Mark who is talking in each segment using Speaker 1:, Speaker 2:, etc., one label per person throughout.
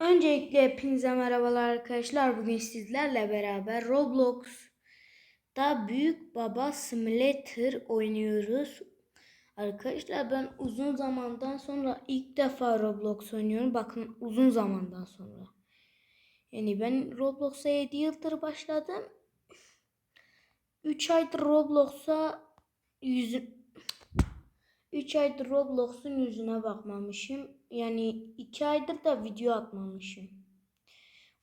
Speaker 1: Öncelikle hepinize merhabalar arkadaşlar. Bugün sizlerle beraber Roblox'ta Büyük Baba Simulator oynuyoruz. Arkadaşlar ben uzun zamandan sonra ilk defa Roblox oynuyorum. Bakın uzun zamandan sonra. Yani ben Roblox'a 7 yıldır başladım. 3 aydır Roblox'a yüzü 3 aydır Roblox'un yüzüne bakmamışım. Yani 2 aydır da video atmamışım.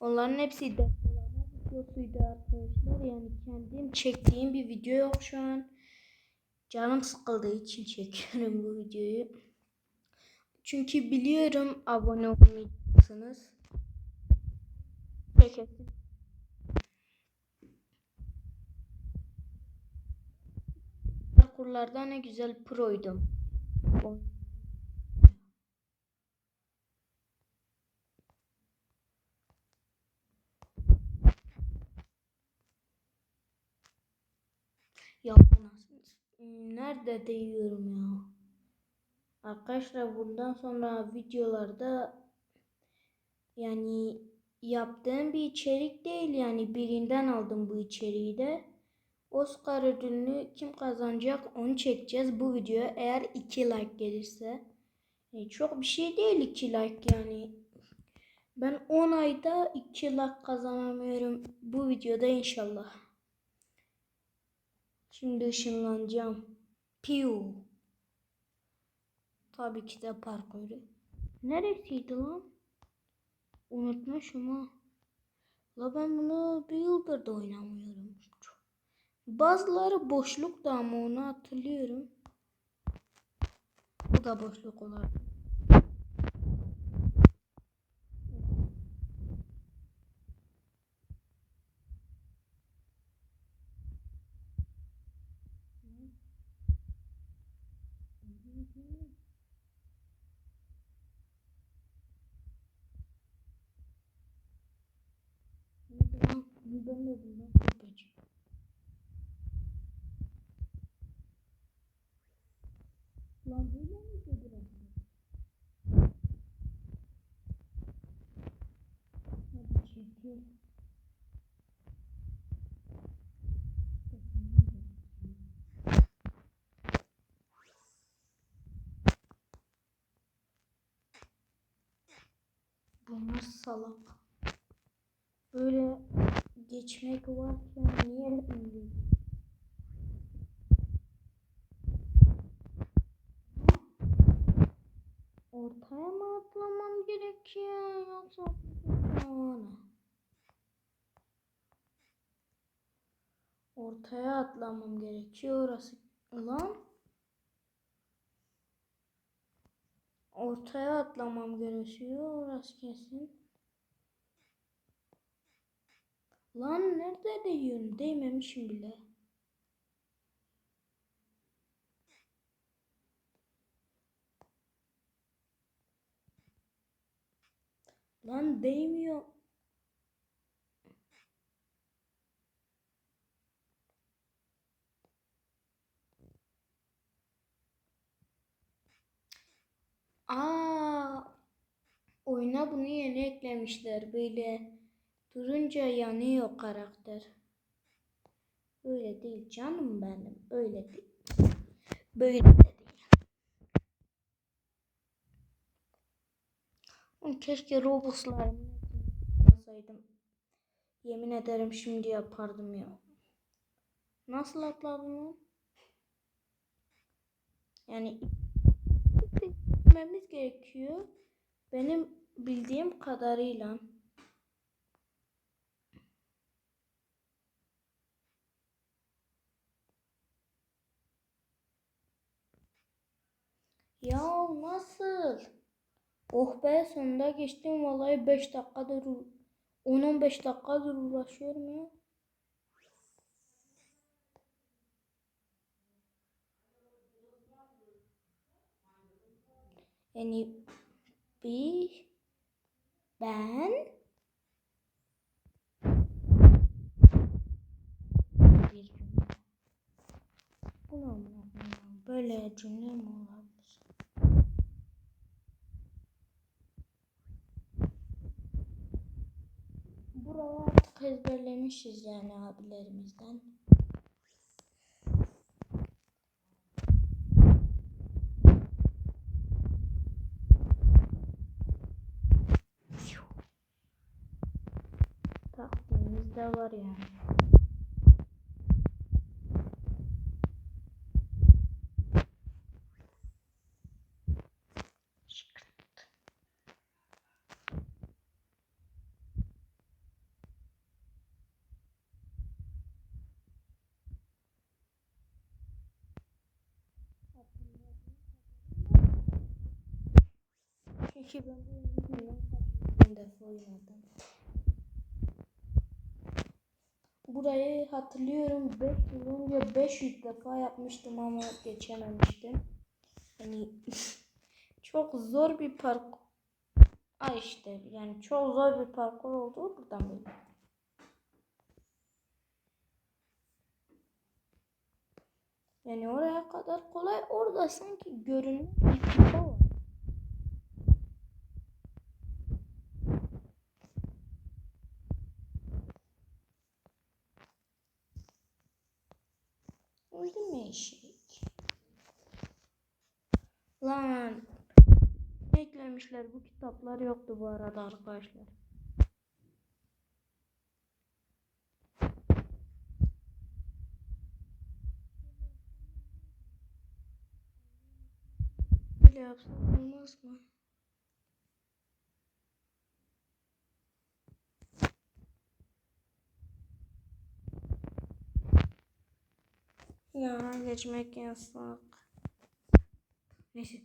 Speaker 1: Onların hepsi depolama videosuydu arkadaşlar. Yani kendim çektiğim bir video yok şu an. Canım sıkıldığı için çekiyorum bu videoyu. Çünkü biliyorum abone olmayacaksınız. Çekesin. Parkurlarda ne güzel proydum. O- Ya nasıl? Nerede değiyorum ya? Arkadaşlar bundan sonra videolarda yani yaptığım bir içerik değil yani birinden aldım bu içeriği de. Oscar ödülünü kim kazanacak onu çekeceğiz bu videoya eğer 2 like gelirse. Yani çok bir şey değil 2 like yani. Ben 10 ayda 2 like kazanamıyorum bu videoda inşallah. Şimdi ışınlanacağım. Piu. Tabii ki de parkuru. Neresiydi lan? Unutmuşum ha. La ben bunu bir yıldır da oynamıyorum. Bazıları boşlukta ama onu hatırlıyorum. Bu da boşluk. Lan ben de bundan kopacağım. Lan böyle mi burası? Çekil. Bunlar salak. Böyle geçmek varken niye öyle? Ortaya mı atlamam gerekiyor yoksa Ortaya atlamam gerekiyor orası lan. Ortaya atlamam gerekiyor orası kesin. Lan nerede değiyorum? Değmemişim bile. Lan değmiyor. Aa, oyuna bunu yeni eklemişler. Böyle durunca yanıyor karakter. Öyle değil canım benim. Öyle değil. Böyle de değil. Oğlum Keşke Roblox'larımı yapsaydım. Yemin ederim şimdi yapardım ya. Nasıl atladım? Yani gitmemiz gerekiyor. Benim bildiğim kadarıyla. Ya nasıl? Oh be sonunda geçtim vallahi 5 dakikadır 10-15 dakikadır uğraşıyorum ya. Yani bir ben bir cümle. Böyle cümle mi olabilir? Buralar artık ezberlemişiz yani abilerimizden. De var yani. Çünkü ben bu oyunu bilmiyorum. Bir defa oynadım. Burayı hatırlıyorum 5 yıl önce 500 defa yapmıştım ama geçememiştim. Hani çok zor bir parkur. Ay işte yani çok zor bir parkur oldu buradan böyle. Yani oraya kadar kolay orada sanki görünüyor Öldü mü eşek? Lan. Eklemişler? Bu kitaplar yoktu bu arada arkadaşlar. Böyle yapsam olmaz mı? Ya geçmek yasak. Neyse.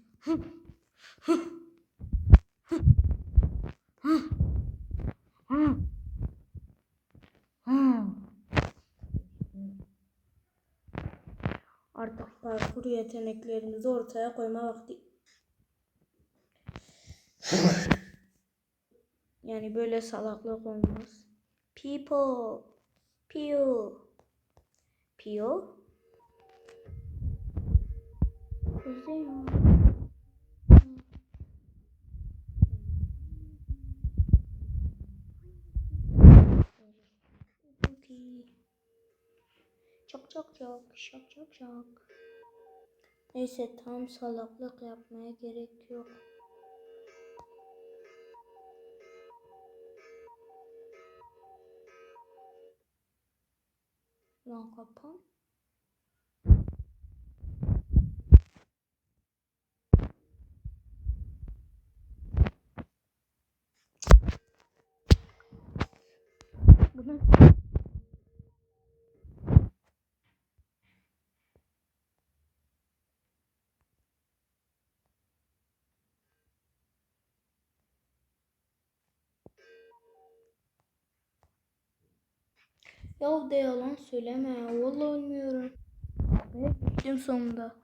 Speaker 1: Artık parkur yeteneklerimizi ortaya koyma vakti. yani böyle salaklık olmaz. People. Pio. Pio. Çok çok çok çok çok çok. Neyse tam salaklık yapmaya gerek yok. Lan kapan. Bunu Ya de yalan söyleme. Vallahi ölmüyorum. Ve gittim sonunda.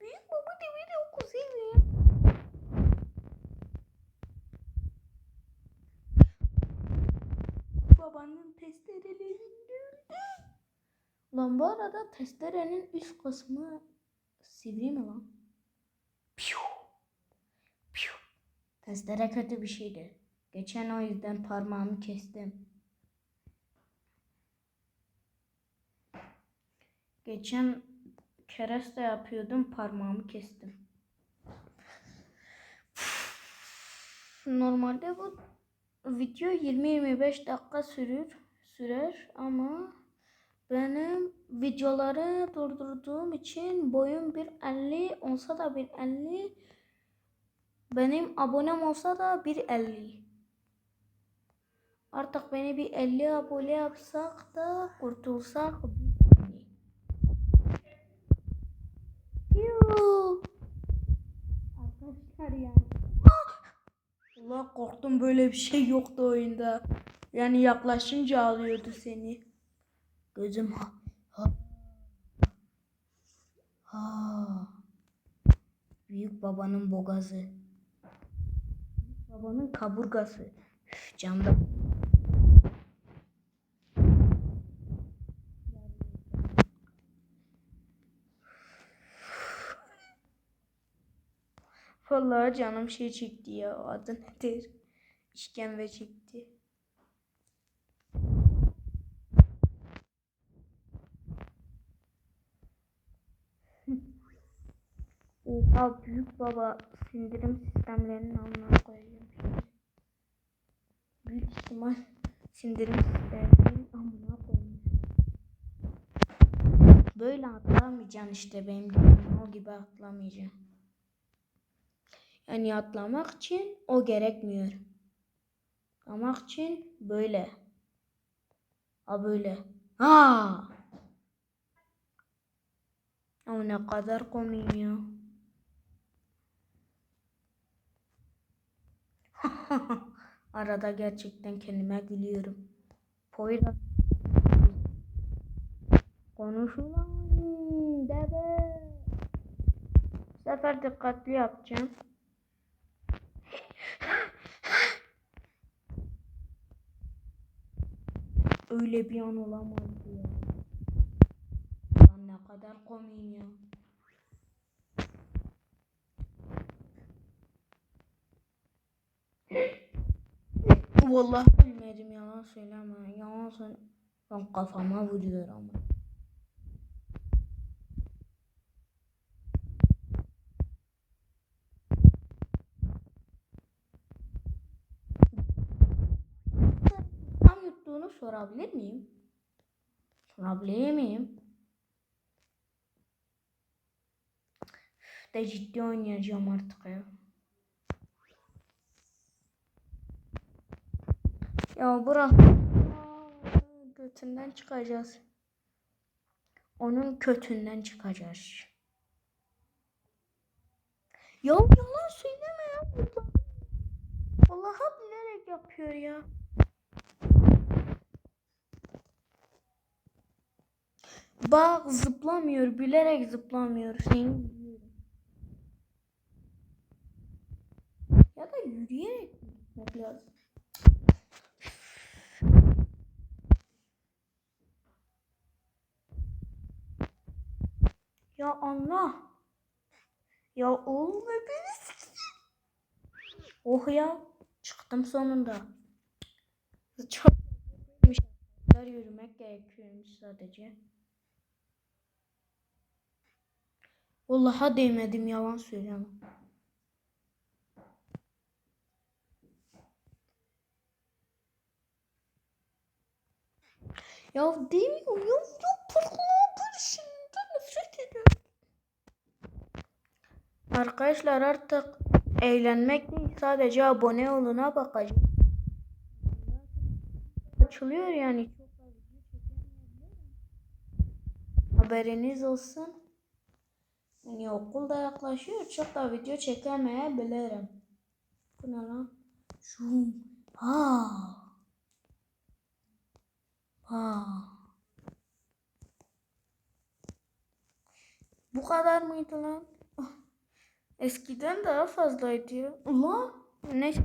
Speaker 1: Büyük baba demiri oku seni. Babanın testereleri nerede? Lan bu arada testerenin üst kısmı sivri mi lan? Piu. Piu. Testere kötü bir şeydi. Geçen o yüzden parmağımı kestim. Geçen kereste yapıyordum parmağımı kestim. Normalde bu video 20-25 dakika sürür sürer ama benim videoları durdurduğum için boyum 1.50 olsa da 1.50 benim abonem olsa da 1.50 artık beni bir 50 abone yapsak da kurtulsak. Arkadaşlar yani. Allah korktum böyle bir şey yoktu oyunda. Yani yaklaşınca alıyordu seni. Gözüm ha. Ha. ha. Büyük babanın bogazı. Büyük babanın kaburgası. Üf, camda. Vallahi canım şey çekti ya. Adı nedir? İşkembe çekti. Oha büyük baba sindirim sistemlerinin amına koyacağım. Büyük ihtimal sindirim sistemlerinin amına koyayım. Böyle atlamayacaksın işte benim gibi o gibi atlamayacaksın. Yani atlamak için o gerekmiyor. Atlamak için böyle. Ha böyle. Ha! Ama ne kadar komik ya. Arada gerçekten kendime gülüyorum. Poyraz. Konuşulan deve. Bu sefer dikkatli yapacağım. Öyle bir an olamazdı ya. Lan ne kadar komiyim ya. Vallahi bilmedim yalan söyleme. Yalan söyle. Ben kafama vuruyor ama. Tam yuttuğunu sorabilir miyim? Sorabilir miyim? De ciddi oynayacağım artık ya. Ya bırak. Götünden çıkacağız. Onun kötünden çıkacağız. Ya yalan söyleme ya burada. Vallahi bilerek yapıyor ya. Bak zıplamıyor, bilerek zıplamıyor. Seni biliyorum. Ya da yürüyerek gitmek lazım. Ya Allah. Ya oğlum hepiniz. Oh ya. Çıktım sonunda. Çok yürümek gerekiyormuş sadece. Vallahi değmedim yalan söylüyorum. Ya demiyorum ya. Ya parkuru Arkadaşlar artık eğlenmek değil sadece abone oluna bakacağım. Açılıyor yani. Haberiniz olsun. Yani okul da yaklaşıyor. Çok da video çekemeyebilirim. Bu ne lan? Şu. Ha. Ha. Bu kadar mıydı lan? Eskiden daha fazlaydı ya. Allah. Neyse.